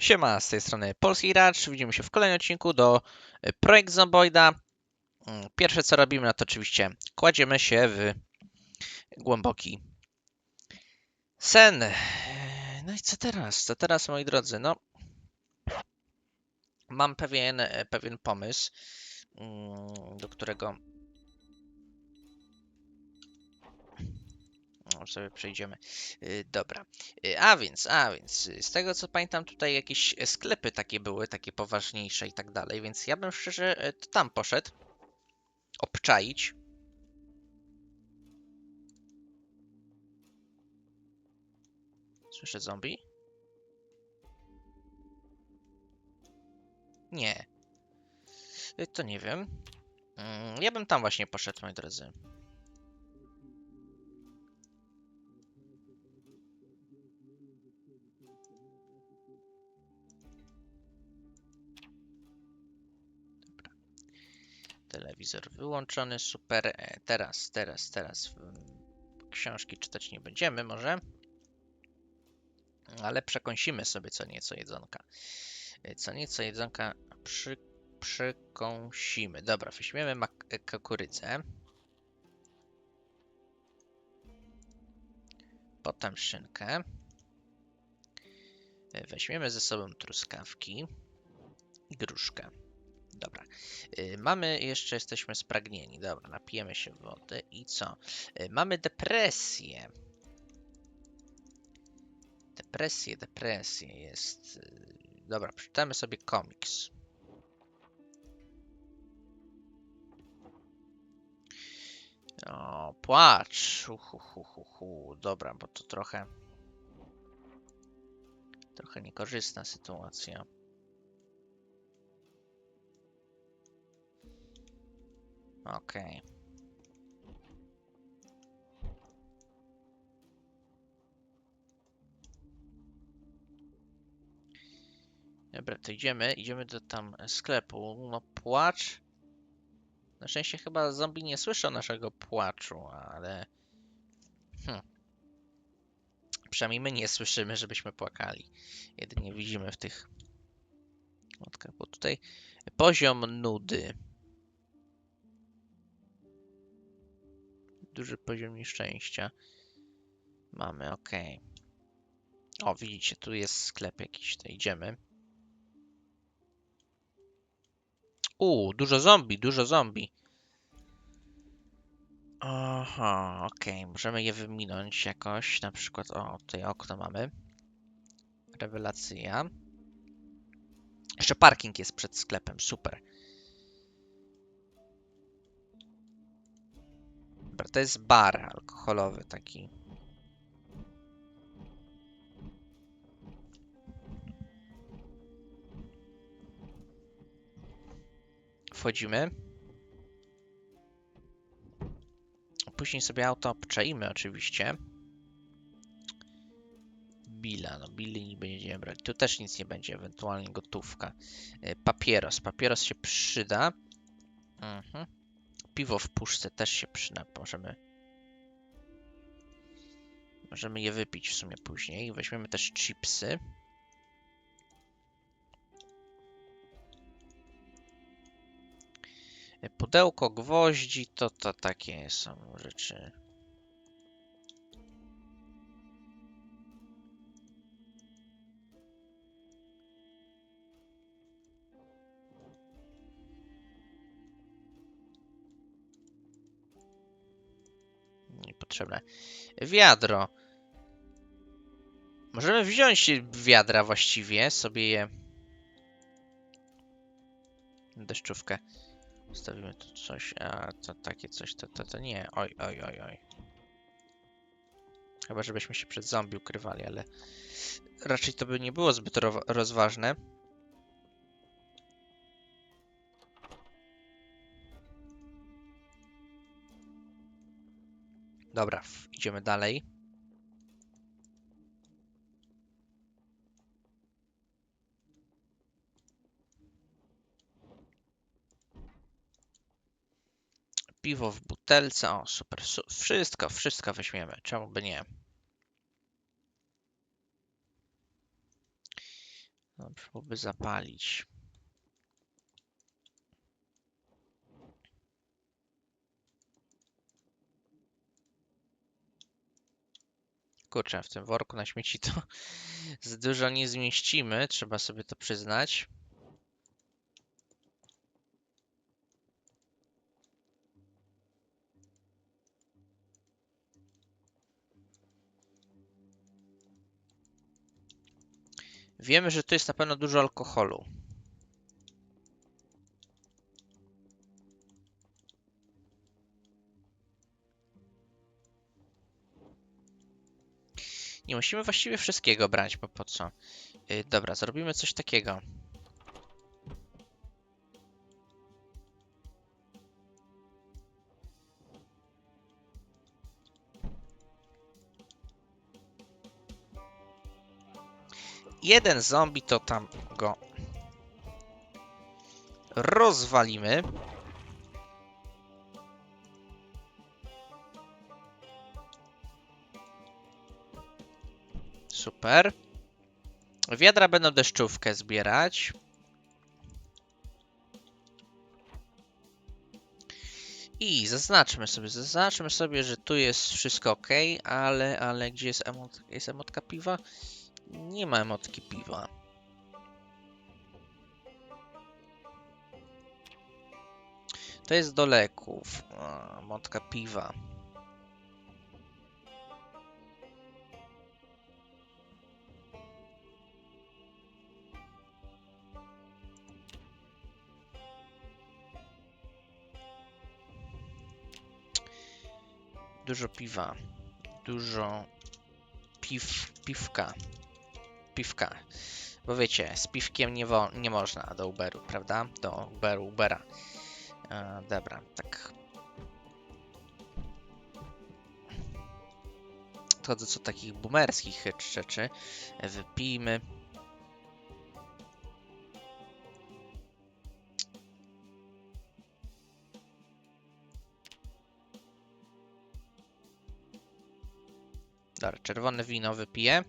Siema, z tej strony Polski Racz. Widzimy się w kolejnym odcinku do e, Projekt Zomboida. Mm, Pierwsze co robimy, no to oczywiście kładziemy się w głęboki sen. E, No i co teraz? Co teraz, moi drodzy? No, mam pewien, e, pewien pomysł, mm, do którego no, sobie przejdziemy. Y, Dobra. Y, A więc, a więc, y, z tego co pamiętam, tutaj jakieś sklepy takie były, takie poważniejsze i tak dalej, więc ja bym szczerze e, to tam poszedł. Obczaić. Słyszę zombie? Nie. Y, To nie wiem. Mm, Ja bym tam właśnie poszedł, moi drodzy. Telewizor wyłączony, super. E, Teraz, teraz, teraz książki czytać nie będziemy może, ale przekąsimy sobie co nieco jedzonka. E, Co nieco jedzonka przy, przekąsimy. Dobra, weźmiemy e, kukurydzę. Potem szynkę. Weźmiemy ze sobą truskawki i gruszkę. Dobra. Y, Mamy jeszcze, jesteśmy spragnieni. Dobra, napijemy się wody i co? Y, Mamy depresję. Depresję, depresję jest. y, Dobra, przeczytamy sobie komiks. O, płacz. Uhuhuhuhu. Dobra, bo to trochę. Trochę niekorzystna sytuacja. Okej. Dobra, to idziemy, idziemy do tam sklepu. No płacz. Na szczęście chyba zombie nie słyszą naszego płaczu, ale... Hm. Przynajmniej my nie słyszymy, żebyśmy płakali. Jedynie widzimy w tych... Bo tutaj poziom nudy. Duży poziom nieszczęścia. Mamy, ok. O, widzicie, tu jest sklep jakiś, to idziemy. Uuu, dużo zombie, dużo zombie. Aha, okej, możemy je wyminąć jakoś, na przykład, o, tutaj okno mamy. Rewelacja. Jeszcze parking jest przed sklepem, super. Dobra, to jest bar alkoholowy taki. Wchodzimy. Później sobie auto obczaimy oczywiście. Billa, no Billy nie będziemy brać. Tu też nic nie będzie, ewentualnie gotówka. E, Papieros, papieros się przyda. Mhm. Piwo w puszce też się przyda. Możemy. Możemy je wypić w sumie później. Weźmiemy też chipsy. Pudełko gwoździ to, to takie są rzeczy. Niepotrzebne. Wiadro. Możemy wziąć wiadra właściwie, sobie je... Deszczówkę. Stawimy tu coś, a to takie coś, to, to, to nie. Oj, oj, oj, oj. Chyba, żebyśmy się przed zombie ukrywali, ale raczej to by nie było zbyt ro rozważne. Dobra, idziemy dalej. Piwo w butelce. O, super. Su wszystko, wszystko weźmiemy. Czemu by nie? Dobrze byłoby zapalić. Kurczę, w tym worku na śmieci to za dużo nie zmieścimy, trzeba sobie to przyznać. Wiemy, że tu jest na pewno dużo alkoholu. Nie musimy właściwie wszystkiego brać, bo po co? Yy, dobra, zrobimy coś takiego. Jeden zombie to tam go rozwalimy. Super. Wiadra będą deszczówkę zbierać. I zaznaczmy sobie, zaznaczmy sobie, że tu jest wszystko ok, ale, ale gdzie jest, emot, jest emotka piwa? Nie ma emotki piwa. To jest do leków. A, Emotka piwa. Dużo piwa. Dużo piw, piwka. Piwka. Bo wiecie, z piwkiem nie, wo, nie można do Uberu, prawda? Do Uberu, Ubera. E, dobra, tak. To co takich boomerskich rzeczy. Wypijmy. Dobra, czerwone wino wypiję.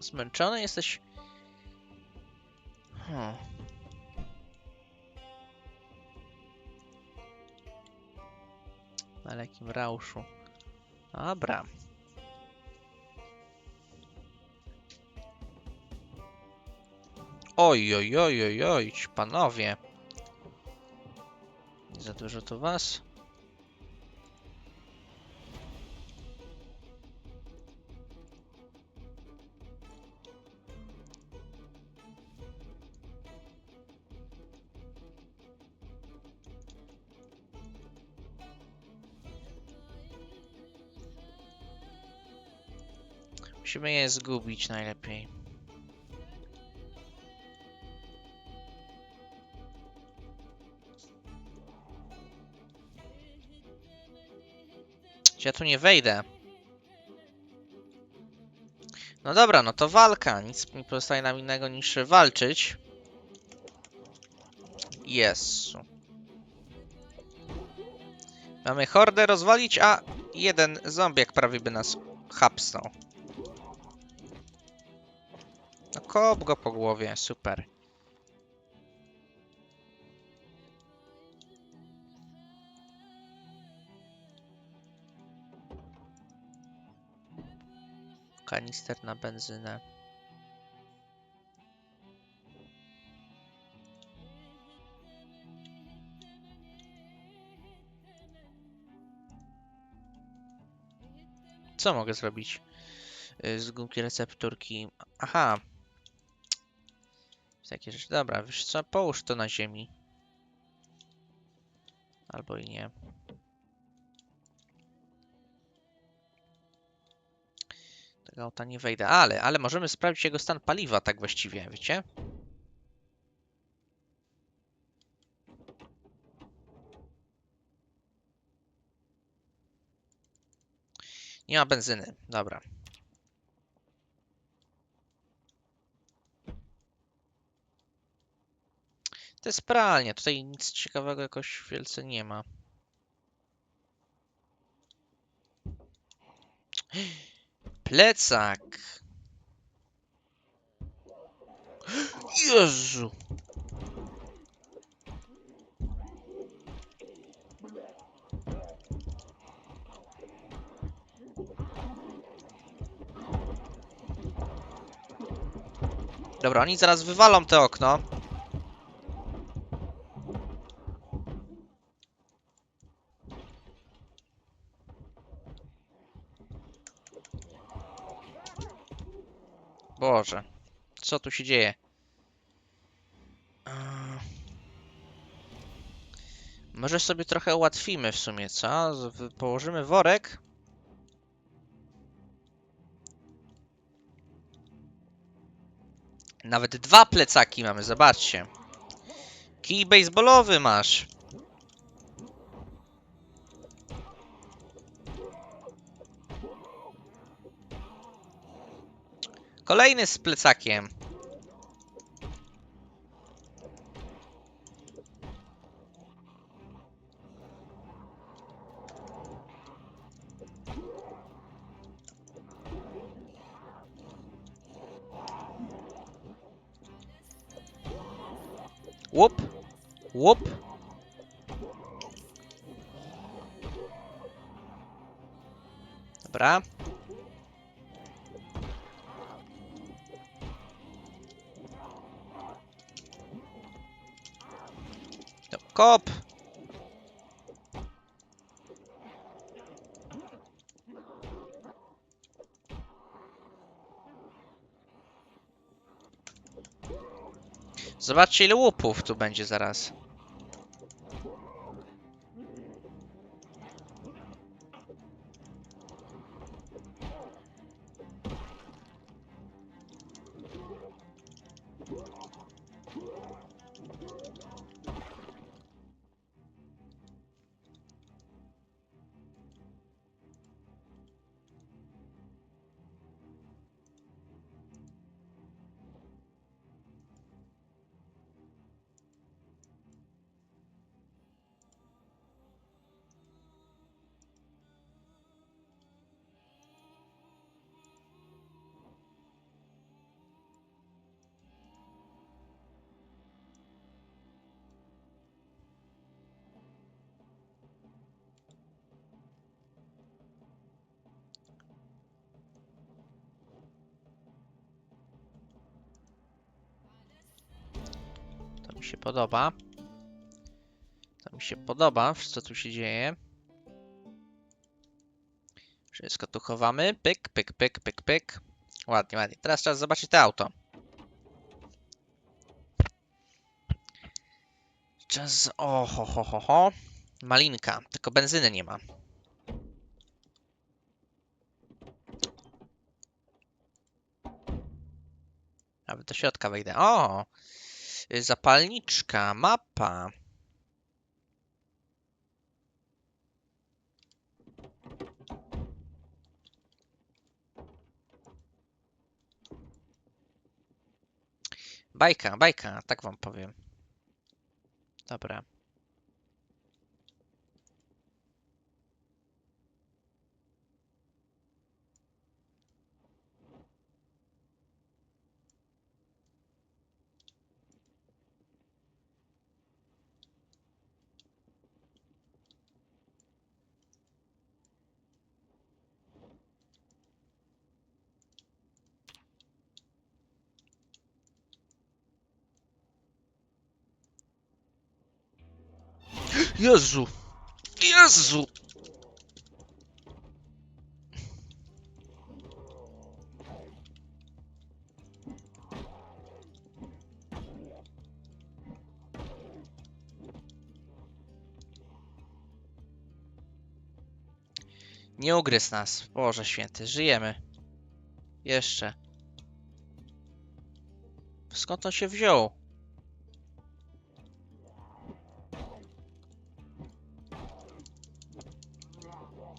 Zmęczony jesteś? Rauszu. Dobra. Oj, oj, oj, oj, oj, panowie. Za dużo to was? Musimy je zgubić najlepiej. Ja tu nie wejdę. No dobra, no to walka. Nic nie pozostaje nam innego niż walczyć. Jezu. Mamy hordę rozwalić, a jeden zombiak prawie by nas hapsnął. Kop go po głowie, super. Kanister na benzynę. Co mogę zrobić y, z gumki recepturki? Aha. Takie rzeczy. Dobra, wiesz co? Połóż to na ziemi. Albo i nie. Tego auta nie wejdę. Ale, ale możemy sprawdzić jego stan paliwa, tak właściwie, wiecie? Nie ma benzyny. Dobra. To jest pralnia. Tutaj nic ciekawego jakoś wielce nie ma. Plecak. Jezu. Dobra, oni zaraz wywalą te okno. Boże, co tu się dzieje? Może sobie trochę ułatwimy w sumie, co? Położymy worek. Nawet dwa plecaki mamy, zobaczcie. Kij baseballowy masz. Kolejny z plecakiem. Łup. Dobra. No, Kop. Zobaczcie ile łupów tu będzie zaraz. Mi się podoba. To mi się podoba, co tu się dzieje. Wszystko tu chowamy. Pyk, pyk, pyk, pyk, pyk. Ładnie, ładnie. Teraz czas zobaczyć to auto. Czas... O, ho, ho, ho, ho. Malinka. Tylko benzyny nie ma. Nawet do środka wejdę. O! Y, Zapalniczka, mapa. Bajka, bajka, tak wam powiem. Dobra. Jezu! Jezu! Nie ugryz nas. Boże święty, żyjemy. Jeszcze. Skąd on się wziął?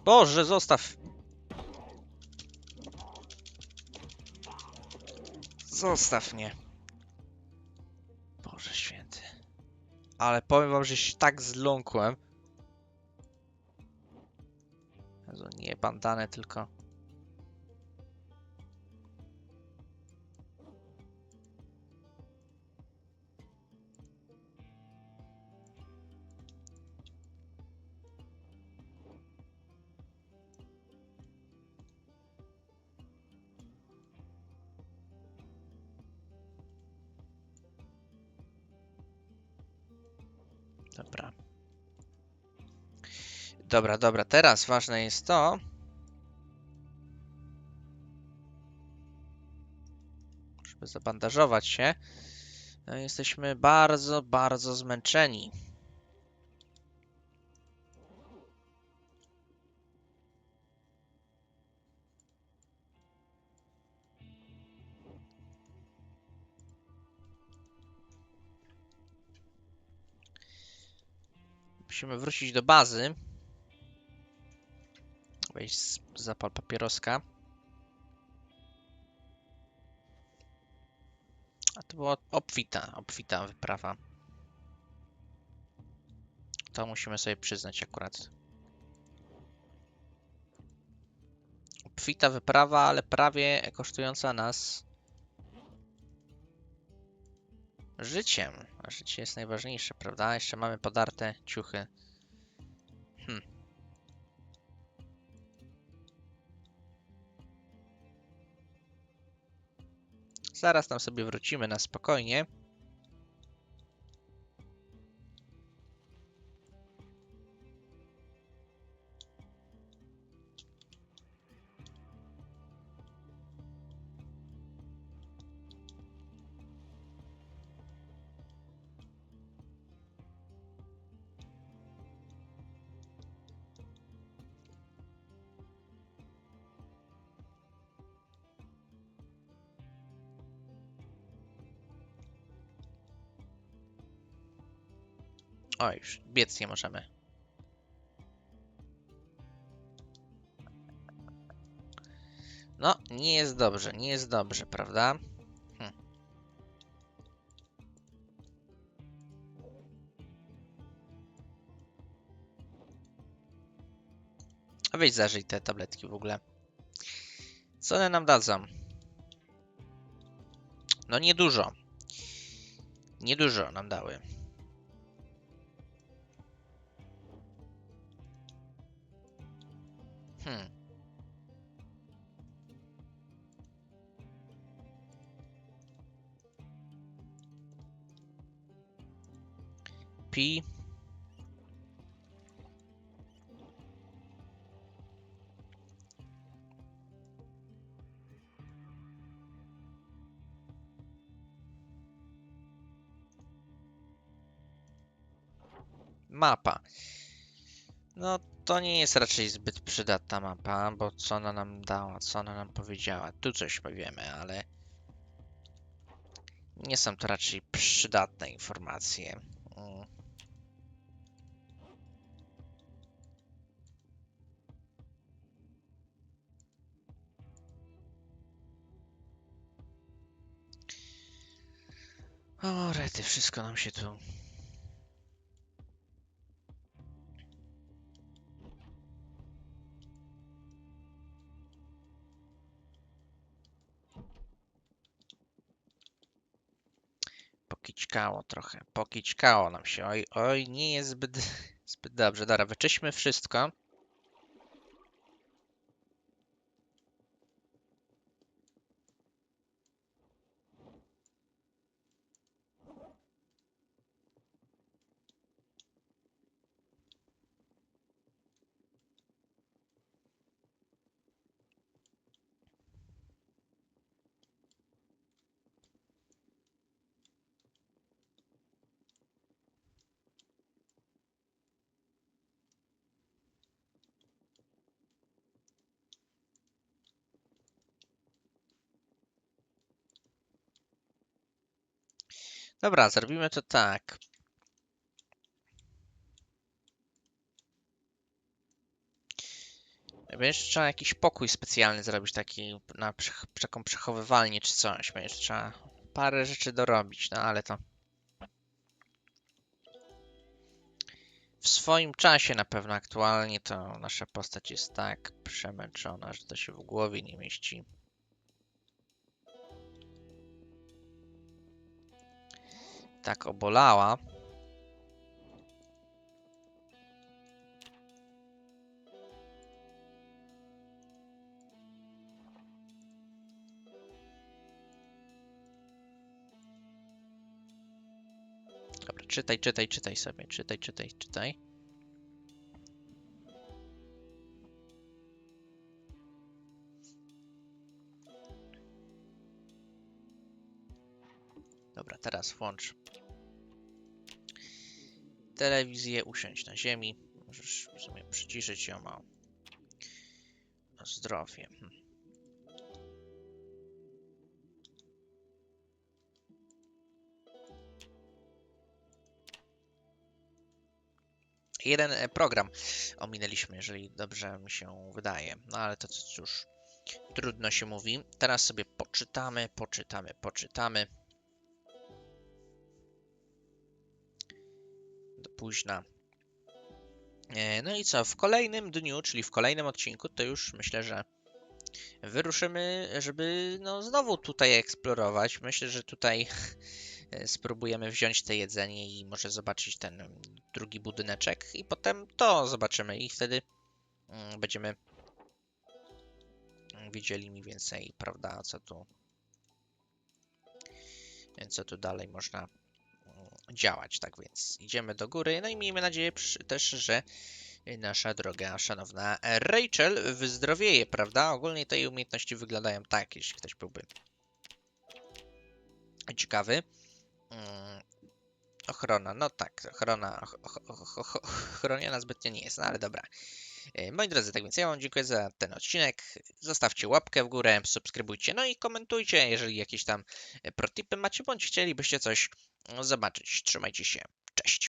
Boże, zostaw! Zostaw mnie. Boże święty. Ale powiem wam, że się tak zląkłem. Jezu, nie bandanę tylko. Dobra, dobra. Teraz ważne jest to. Żeby zabandażować się. No, jesteśmy bardzo, bardzo zmęczeni. Musimy wrócić do bazy. Weź zapal papieroska. A to była obfita, obfita wyprawa. To musimy sobie przyznać akurat. Obfita wyprawa, ale prawie kosztująca nas życiem. A życie jest najważniejsze, prawda? Jeszcze mamy podarte ciuchy. Zaraz tam sobie wrócimy na spokojnie. Już biec nie możemy. No, nie jest dobrze, nie jest dobrze, prawda? Hm. A weź zażyj te tabletki w ogóle. Co one nam dadzą? No niedużo. Niedużo nam dały. Hmm. Pi. Mapa. No, to nie jest raczej zbyt przydatna mapa, bo co ona nam dała, co ona nam powiedziała. Tu coś powiemy, ale nie są to raczej przydatne informacje. Mm. O, rety, wszystko nam się tu Pokićkało trochę, pokićkało nam się. Oj, oj, nie jest zbyt, zbyt dobrze. Dobra, wyczyśmy wszystko. Dobra, zrobimy to tak. Będziesz trzeba jakiś pokój specjalny zrobić, taki na taką przechowywalnię czy coś. Będziesz trzeba parę rzeczy dorobić, no ale to w swoim czasie na pewno aktualnie to nasza postać jest tak przemęczona, że to się w głowie nie mieści. Tak obolała. Dobra, czytaj, czytaj, czytaj sobie. Czytaj, czytaj, czytaj. Teraz włącz telewizję, usiądź na ziemi. Możesz w sumie przyciszyć ją o o zdrowie. Hm. Jeden e, program ominęliśmy, jeżeli dobrze mi się wydaje. No ale to cóż, trudno się mówi. Teraz sobie poczytamy, poczytamy, poczytamy. Późna. E, No i co, w kolejnym dniu, czyli w kolejnym odcinku, to już myślę, że wyruszymy, żeby no znowu tutaj eksplorować. Myślę, że tutaj e, spróbujemy wziąć te jedzenie i może zobaczyć ten drugi budyneczek i potem to zobaczymy i wtedy mm, będziemy wiedzieli mniej więcej, prawda, co tu co tu dalej można działać. Tak więc idziemy do góry, no i miejmy nadzieję też, że nasza droga szanowna Rachel wyzdrowieje, prawda? Ogólnie te umiejętności wyglądają tak, jeśli ktoś byłby ciekawy. Mm, Ochrona, no tak, ochrona, och- och- och- ochroniona zbytnio nie jest, no ale dobra. E, Moi drodzy, tak więc ja wam dziękuję za ten odcinek. Zostawcie łapkę w górę, subskrybujcie, no i komentujcie, jeżeli jakieś tam e, protipy macie, bądź chcielibyście coś zobaczyć. Trzymajcie się, cześć.